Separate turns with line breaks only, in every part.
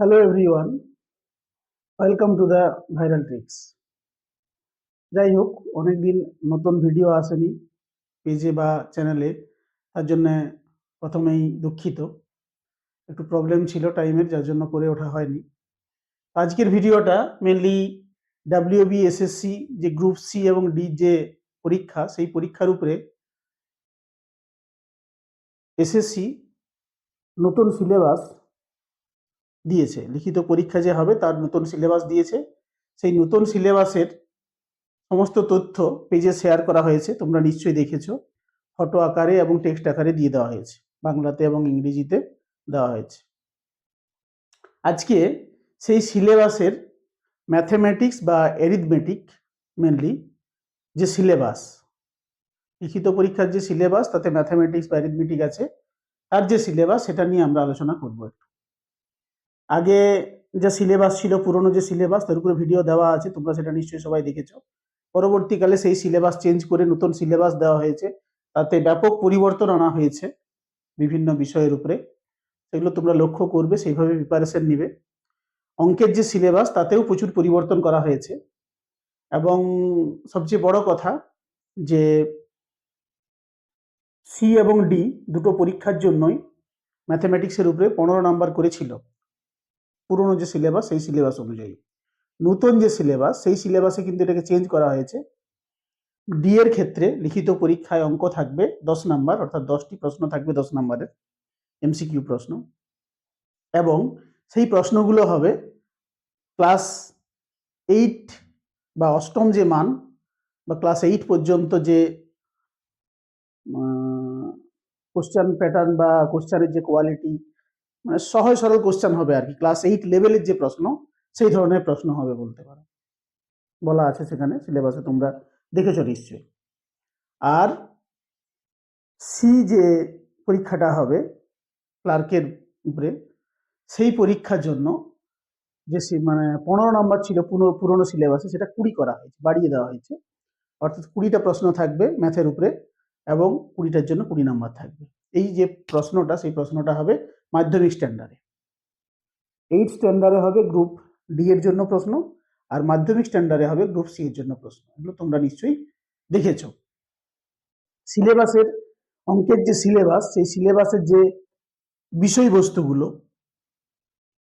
Hello everyone welcome to the viral tricks যাই হোক অনেকদিন নতুন ভিডিও আসেনি পেজে বা চ্যানেলে তার জন্য প্রথমেই দুঃখিত। একটু প্রবলেম ছিল টাইমের যার জন্য করে ওঠা হয়নি। আজকের ভিডিওটা মেনলি ডাব্লিউবি এসএসসি যে গ্রুপ সি এবং ডি যে পরীক্ষা, সেই পরীক্ষার উপরে এসএসসি নতুন সিলেবাস দিয়েছে। লিখিত পরীক্ষা যে হবে তার নতুন সিলেবাস দিয়েছে। সেই নতুন সিলেবাসের সমস্ত তথ্য পেজে শেয়ার করা হয়েছে। তোমরা নিশ্চয়ই দেখেছ। ফটো আকারে এবং টেক্সট আকারে দিয়ে দেওয়া হয়েছে। বাংলাতে এবং ইংরেজিতে দেওয়া হয়েছে। আজকে সেই সিলেবাসের ম্যাথমেটিক্স বা অ্যারিথমেটিক মেনলি যে সিলেবাস, লিখিত পরীক্ষার যে সিলেবাস, তাতে ম্যাথমেটিক্স বা অ্যারিথমেটিক আছে, তার যে সিলেবাস, সেটা নিয়ে আমরা আলোচনা করব একটু। আগে যে সিলেবাস ছিল, পুরনো যে সিলেবাস তার উপরে ভিডিও দেওয়া আছে, তোমরা সেটা নিশ্চয়ই সবাই দেখেছ। পরবর্তীকালে সেই সিলেবাস চেঞ্জ করে নতুন সিলেবাস দেওয়া হয়েছে। তাতে ব্যাপক পরিবর্তন আনা হয়েছে বিভিন্ন বিষয়ের উপরে। সেগুলো তোমরা লক্ষ্য করবে, সেইভাবে প্রিপারেশন নিবে। অঙ্কের যে সিলেবাস তাতেও প্রচুর পরিবর্তন করা হয়েছে। এবং সবচেয়ে বড় কথা যে সি এবং ডি দুটো পরীক্ষার জন্যই ম্যাথমেটিক্সের উপরে পনেরো নাম্বার করেছিল। পুরনো যে সিলেবাস সেই সিলেবাস অনুযায়ী। নতুন যে সিলেবাস সেই সিলেবাসে কিন্তু এটাকে চেঞ্জ করা হয়েছে। ডি এর ক্ষেত্রে লিখিত পরীক্ষায় অঙ্ক থাকবে দশ নাম্বার, অর্থাৎ দশটি প্রশ্ন থাকবে দশ নাম্বারের এমসিকিউ প্রশ্ন। এবং সেই প্রশ্নগুলো হবে ক্লাস এইট বা অষ্টম যে মান বা ক্লাস এইট পর্যন্ত যে কোশ্চেন প্যাটার্ন বা কোশ্চেনের যে কোয়ালিটি মানে সহজ সরল কোশ্চেন হবে আর কি। ক্লাস এইট লেভেলের যে প্রশ্ন, সেই ধরনের প্রশ্ন হবে বলতে পারো। বলা আছে সেখানে সিলেবাসে তোমরা দেখেছ নিশ্চয়ই। আর সি যে পরীক্ষাটা হবে, ক্লার্কের উপরে, সেই পরীক্ষার জন্য যে মানে পনেরো নম্বর ছিল পুরো, পুরোনো সিলেবাসে সেটা কুড়ি করা হয়েছে, বাড়িয়ে দেওয়া হয়েছে। অর্থাৎ কুড়িটা প্রশ্ন থাকবে ম্যাথের উপরে এবং কুড়িটার জন্য কুড়ি নাম্বার থাকবে। এই যে প্রশ্নটা, সেই প্রশ্নটা হবে মাধ্যমিক স্ট্যান্ডার্ডে এইট স্ট্যান্ডার্ডে হবে গ্রুপ ডি এর জন্য প্রশ্ন আর মাধ্যমিক স্ট্যান্ডার্ডে হবে গ্রুপ সি এর জন্য প্রশ্ন। এগুলো তোমরা নিশ্চয়ই দেখেছ। সিলেবাসের অঙ্কের যে সিলেবাস সেই সিলেবাসের যে বিষয়বস্তুগুলো,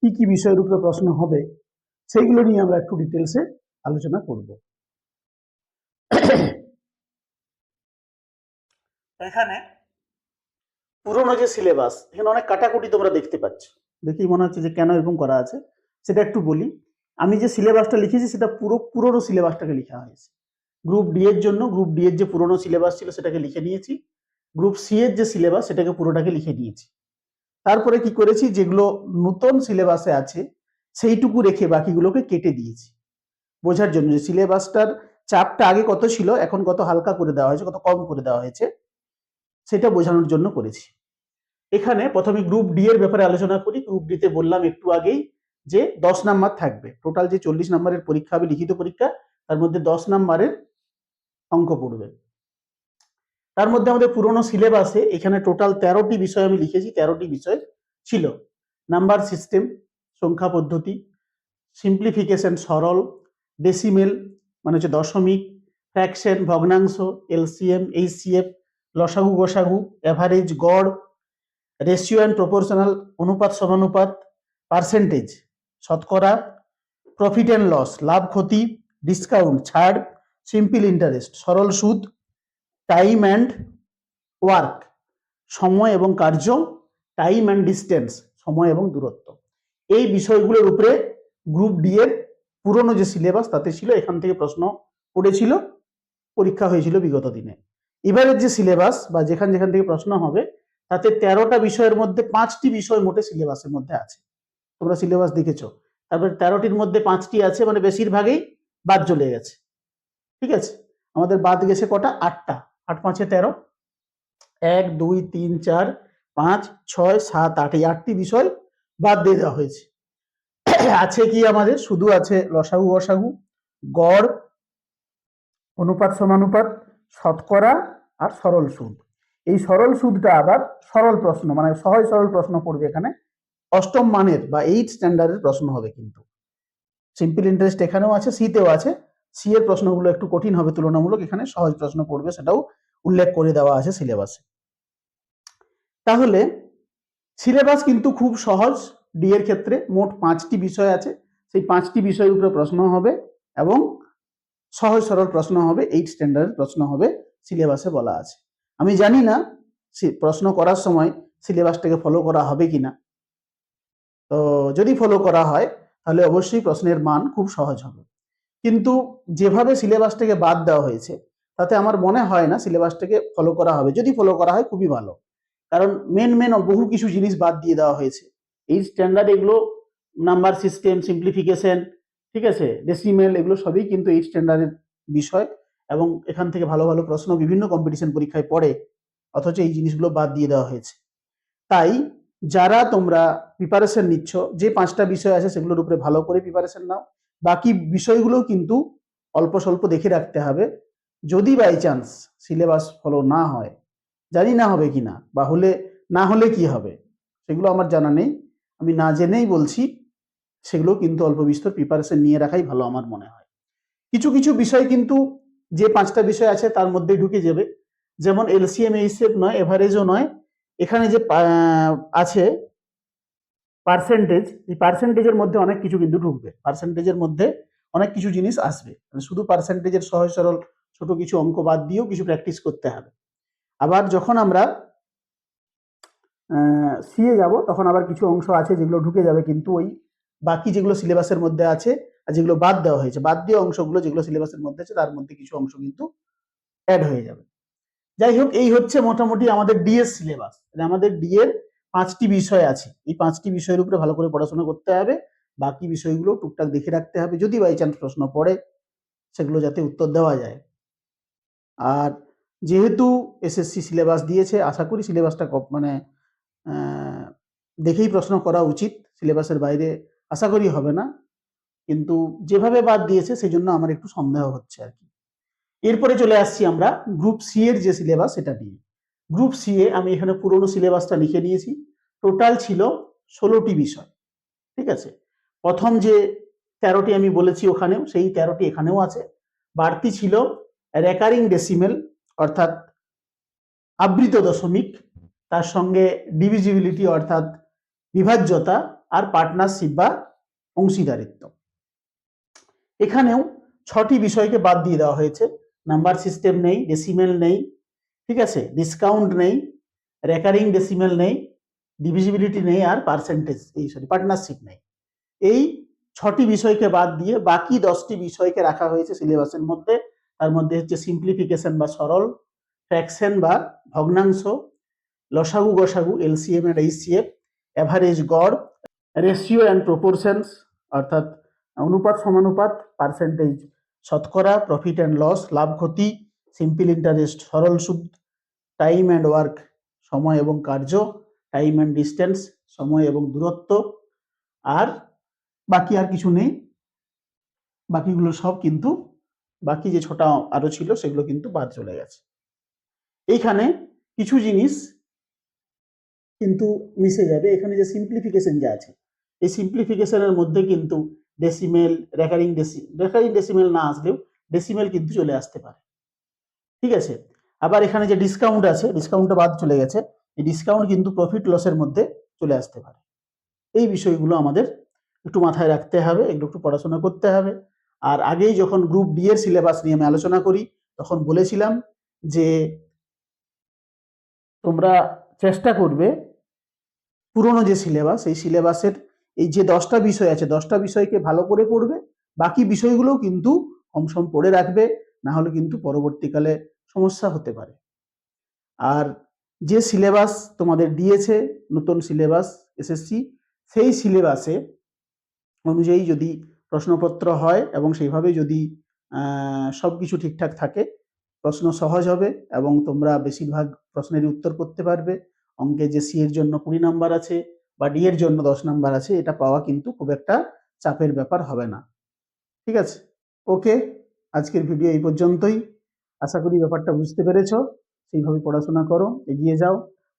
কি কি বিষয়ের উপরে প্রশ্ন হবে, সেইগুলো নিয়ে আমরা একটু ডিটেলসে আলোচনা করব। এখানে পুরোনো যে সিলেবাস এখানে অনেক কাটাকুটি তোমরা দেখতে পাচ্ছ। দেখেই মনে হচ্ছে যে কেন এরকম করা আছে। সেটা একটু বলি। আমি যে সিলেবাসটা লিখেছি, সেটা পুরো পুরোনো সিলেবাসটাকে লেখা হয়েছে। গ্রুপ ডি এর জন্য গ্রুপ ডি এর যে পুরোনো সিলেবাস ছিল, সেটাকে লিখে নিয়েছি। গ্রুপ সি এর যে সিলেবাস সেটাকে পুরোটাকে লিখে নিয়েছি। তারপরে কি করেছি, যেগুলো নতুন সিলেবাসে আছে, সেইটুকু রেখে বাকিগুলোকে কেটে দিয়েছি। বোঝার জন্য যে সিলেবাসটার চাপটা আগে কত ছিল, এখন কত হালকা করে দেওয়া হয়েছে, কত কম করে দেওয়া হয়েছে, সেটা বোঝানোর জন্য করেছি। এখানে প্রথমে গ্রুপ ডি এর ব্যাপারে আলোচনা করি। গ্রুপ ডি তে বললাম একটু আগেই যে দশ নাম্বার থাকবে। টোটাল যে চল্লিশ নাম্বারের পরীক্ষা হবে, লিখিত পরীক্ষা, তার মধ্যে দশ নাম্বারের অঙ্ক পড়বে। তার মধ্যে আমাদের পুরনো সিলেবাসে এখানে টোটাল তেরোটি বিষয় আমি লিখেছি, তেরোটি বিষয় ছিল। নাম্বার সিস্টেম সংখ্যা পদ্ধতি সিম্পলিফিকেশন সরল ডেসিমেল মানে হচ্ছে দশমিক ফ্র্যাকশন ভগ্নাংশ এলসিএম এইচসিএফ লসাগু, গোসাগু অ্যাভারেজ গড় রেশিও অ্যান্ড প্রপোর্শনাল অনুপাত সমানুপাত পার্সেন্টেজ শতকরা প্রফিট অ্যান্ড লস লাভ, ক্ষতি ডিসকাউন্ট ছাড় সিম্পল ইন্টারেস্ট সরল সুদ টাইম অ্যান্ড ওয়ার্ক সময় এবং কার্য টাইম অ্যান্ড ডিস্টেন্স সময় এবং দূরত্ব। এই বিষয়গুলোর উপরে গ্রুপ ডি এর পুরনো যে সিলেবাস তাতে ছিল, এখান থেকে প্রশ্ন পড়েছিল পরীক্ষা হয়েছিল বিগত দিনে। এবারের যে সিলেবাস বা যেখান যেখান থেকে প্রশ্ন হবে তাতে তেরোটা বিষয়ের মধ্যে পাঁচটি বিষয় মোটে সিলেবাসের মধ্যে আছে। তোমরা সিলেবাস দেখেছ। তারপরে তেরোটির মধ্যে পাঁচটি আছে মানে বেশিরভাগই বাদ চলে গেছে। ঠিক আছে? আমাদের বাদ গেছে কটা? আটটা। আট, পাঁচে তেরো। এক, দুই, তিন, চার, পাঁচ, ছয়, সাত, আট, এই আটটি বিষয় বাদ দিয়ে দেওয়া হয়েছে। আছে কি আমাদের? শুধু আছে লসাগু অসাগু গড়, অনুপাত, সমানুপাত, শতকরা আর সরল সুদ। এই সরল সুদটা আবার সরল প্রশ্ন মানে সহজ সরল প্রশ্ন পড়বে এখানে। অষ্টম মানের বা এইট স্ট্যান্ডার্ডের প্রশ্ন হবে কিন্তু। সিম্পল ইন্টারেস্ট এখানেও আছে সিতেও আছে। সি এর প্রশ্নগুলো একটু কঠিন হবে, তুলনামূলক এখানে সহজ প্রশ্ন পড়বে, সেটাও উল্লেখ করে দেওয়া আছে সিলেবাসে তাহলে সিলেবাস কিন্তু খুব সহজ। ডি এর ক্ষেত্রে মোট পাঁচটি বিষয় আছে। সেই পাঁচটি বিষয়ের উপরে প্রশ্ন হবে এবং সহজ সরল প্রশ্ন হবে এইট স্ট্যান্ডার্ডের প্রশ্ন হবে সিলেবাসে বলা আছে। আমি জানি না প্রশ্ন করার সময় সিলেবাসটাকে ফলো করা হবে কিনা। তো যদি ফলো করা হয়, তাহলে অবশ্যই প্রশ্নের মান খুব সহজ হবে। কিন্তু যেভাবে সিলেবাসটাকে বাদ দেওয়া হয়েছে, তাতে আমার মনে হয় না সিলেবাসটাকে ফলো করা হবে। যদি ফলো করা হয়, খুবই ভালো। কারণ মেন মেন বহু কিছু জিনিস বাদ দিয়ে দেওয়া হয়েছে। এই স্ট্যান্ডার্ড এগুলো নাম্বার সিস্টেম সিম্পলিফিকেশন ঠিক আছে? ডেসিমেল এগুলো সবই কিন্তু এই স্ট্যান্ডার্ডের বিষয়। এবং এখান থেকে ভালো ভালো প্রশ্ন বিভিন্ন কম্পিটিশন পরীক্ষায় পড়ে, অথচ এই জিনিসগুলো বাদ দিয়ে দেওয়া হয়েছে। তাই যারা তোমরা প্রিপারেশন নিচ্ছ, যে পাঁচটা বিষয় আছে সেগুলোর উপরে ভালো করে প্রিপারেশন নাও। বাকি বিষয়গুলো কিন্তু অল্প স্বল্প দেখে রাখতে হবে। যদি বাই চান্স সিলেবাস ফলো না হয়, জানি না হবে কি না বা হলে, না হলে কি হবে, সেগুলো আমার জানা নেই। আমি না জেনেই বলছি, সেগুলো কিন্তু অল্প বিস্তর প্রিপারেশন নিয়ে রাখাই ভালো আমার মনে হয়। কিছু কিছু বিষয় কিন্তু যে পাঁচটা বিষয় আছে তার মধ্যেই ঢুকে যাবে। যেমন এলসিএম এইচএফ নয়, এভারেজও নয়। এখানে যে আছে পার্সেন্টেজ এই পার্সেন্টেজের মধ্যে অনেক কিছু কিন্তু ঢুকবে। পার্সেন্টেজের মধ্যে অনেক কিছু জিনিস আসবে। মানে শুধু পার্সেন্টেজের সহজ সরল ছোট কিছু অঙ্ক বাদ দিয়েও কিছু প্র্যাকটিস করতে হবে। আবার যখন আমরা সিএ যাব, তখন আবার কিছু অংশ আছে যেগুলো ঢুকে যাবে কিন্তু ওই বাকি যেগুলো সিলেবাসের মধ্যে আছে আর যেগুলো বাদ দেওয়া হয়েছে, বাদ দেওয়া অংশগুলো যেগুলো সিলেবাসের মধ্যে আছে, তার মধ্যে কিছু অংশ কিন্তু অ্যাড হয়ে যাবে। যাই হোক, এই হচ্ছে মোটামুটি আমাদের ডিএস সিলেবাস। আমাদের ডি এর পাঁচটি বিষয় আছে। এই পাঁচটি বিষয়ের উপরে ভালো করে পড়াশোনা করতে হবে। বাকি বিষয়গুলো টুকটাক দেখে রাখতে হবে। যদি বাই চান্স প্রশ্ন পড়ে, সেগুলো যাতে উত্তর দেওয়া যায়। আর যেহেতু এসএসসি সিলেবাস দিয়েছে, আশা করি সিলেবাসটা মানে দেখেই প্রশ্ন করা উচিত। সিলেবাসের বাইরে আশা করি হবে না। কিন্তু যেভাবে বাদ দিয়েছে সেই জন্য আমার একটু সন্দেহ হচ্ছে আর কি। এরপরে চলে আসছি আমরা গ্রুপ সি এর যে সিলেবাস সেটা নিয়ে। গ্রুপ সি এ আমি এখানে পুরোনো সিলেবাসটা লিখে নিয়েছি। টোটাল ছিল ষোলোটি বিষয়, ঠিক আছে? প্রথম যে তেরোটি আমি বলেছি ওখানেও, সেই তেরোটি এখানেও আছে। বাড়তি ছিল রেকারিং ডেসিমেল অর্থাৎ আবৃত দশমিক, তার সঙ্গে ডিভিজিবিলিটি অর্থাৎ বিভাজ্যতা, আর পার্টনারশিপ বা অংশীদারিত্ব। এখানেও ছটি বিষয়কে বাদ দিয়ে দেওয়া হয়েছে। নাম্বার সিস্টেম নেই ডেসিমেল নেই, ঠিক আছে? ডিসকাউন্ট নেই রেকারিং ডেসিমেল নেই ডিভিজিবিলিটি নেই আর পার্সেন্টেজ এই সরি পার্টনারশিপ নেই। এই ছটি বিষয়কে বাদ দিয়ে বাকি দশটি বিষয়কে রাখা হয়েছে সিলেবাসের মধ্যে। তার মধ্যে হচ্ছে সিম্পলিফিকেশন বা সরল ফ্র্যাকশন বা ভগ্নাংশ, লসাগু গসাগু এলসিএম এন্ড এইচসিএফ অ্যাভারেজ গড় রেশিও অ্যান্ড প্রপোর্শনস অর্থাৎ অনুপাত সমানুপাত পার্সেন্টেজ শতকরা প্রফিট অ্যান্ড লস লাভ, ক্ষতি সিম্পল ইন্টারেস্ট সরল সুদ টাইম অ্যান্ড ওয়ার্ক সময় এবং কার্য টাইম অ্যান্ড ডিস্টেন্স সময় এবং দূরত্ব, আর বাকি আর কিছু নেই। বাকিগুলো সব কিন্তু, বাকি যে ছোটা আরও ছিল সেগুলো কিন্তু বাদ চলে গেছে। এইখানে কিছু জিনিস কিন্তু মিশে যাবে। এখানে যে সিম্পলিফিকেশন যে আছে, এই সিম্পলিফিকেশনের মধ্যে কিন্তু decimal recurring deci recurring decimal না আসলেও ডেসিমেল কিন্তু চলে আসতে পারে। ঠিক আছে? আবার এখানে যে ডিসকাউন্ট আছে ডিসকাউন্টটা বাদ চলে গেছে, এই ডিসকাউন্ট কিন্তু প্রফিট লসের মধ্যে চলে আসতে পারে। এই বিষয়গুলো আমাদের একটু মাথায় রাখতে হবে, এগুলো একটু পড়াশোনা করতে হবে। আর আগেই যখন গ্রুপ ডি এর সিলেবাস নিয়ে আমি আলোচনা করি, তখন বলেছিলাম যে তোমরা চেষ্টা করবে পুরনো যে সিলেবাস এই সিলেবাসের এই যে দশটা বিষয় আছে, দশটা বিষয়কে ভালো করে পড়বে, বাকি বিষয়গুলোও কিন্তু কম সম পড়ে রাখবে না হলে কিন্তু পরবর্তীকালে সমস্যা হতে পারে। আর যে সিলেবাস তোমাদের দিয়েছে, নতুন সিলেবাস, এসএসসি, সেই সিলেবাসে অনুযায়ী যদি প্রশ্নপত্র হয় এবং সেইভাবে যদি সব কিছু ঠিকঠাক থাকে, প্রশ্ন সহজ হবে এবং তোমরা বেশিরভাগ প্রশ্নেরই উত্তর করতে পারবে। অঙ্কে যে সি এর জন্য কুড়ি নাম্বার আছে বা ডি এর জন্য দশ নাম্বার আছে, এটা পাওয়া কিন্তু খুব একটা চাপের ব্যাপার হবে না। ঠিক আছে? ওকে আজকের ভিডিও এই পর্যন্তই। আশা করি ব্যাপারটা বুঝতে পেরেছ। সেইভাবে পড়াশোনা করো, এগিয়ে যাও।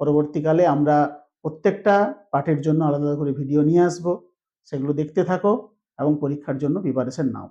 পরবর্তীকালে আমরা প্রত্যেকটা পাঠের জন্য আলাদা করে ভিডিও নিয়ে আসব। সেগুলো দেখতে থাকো এবং পরীক্ষার জন্য প্রিপারেশন নাও।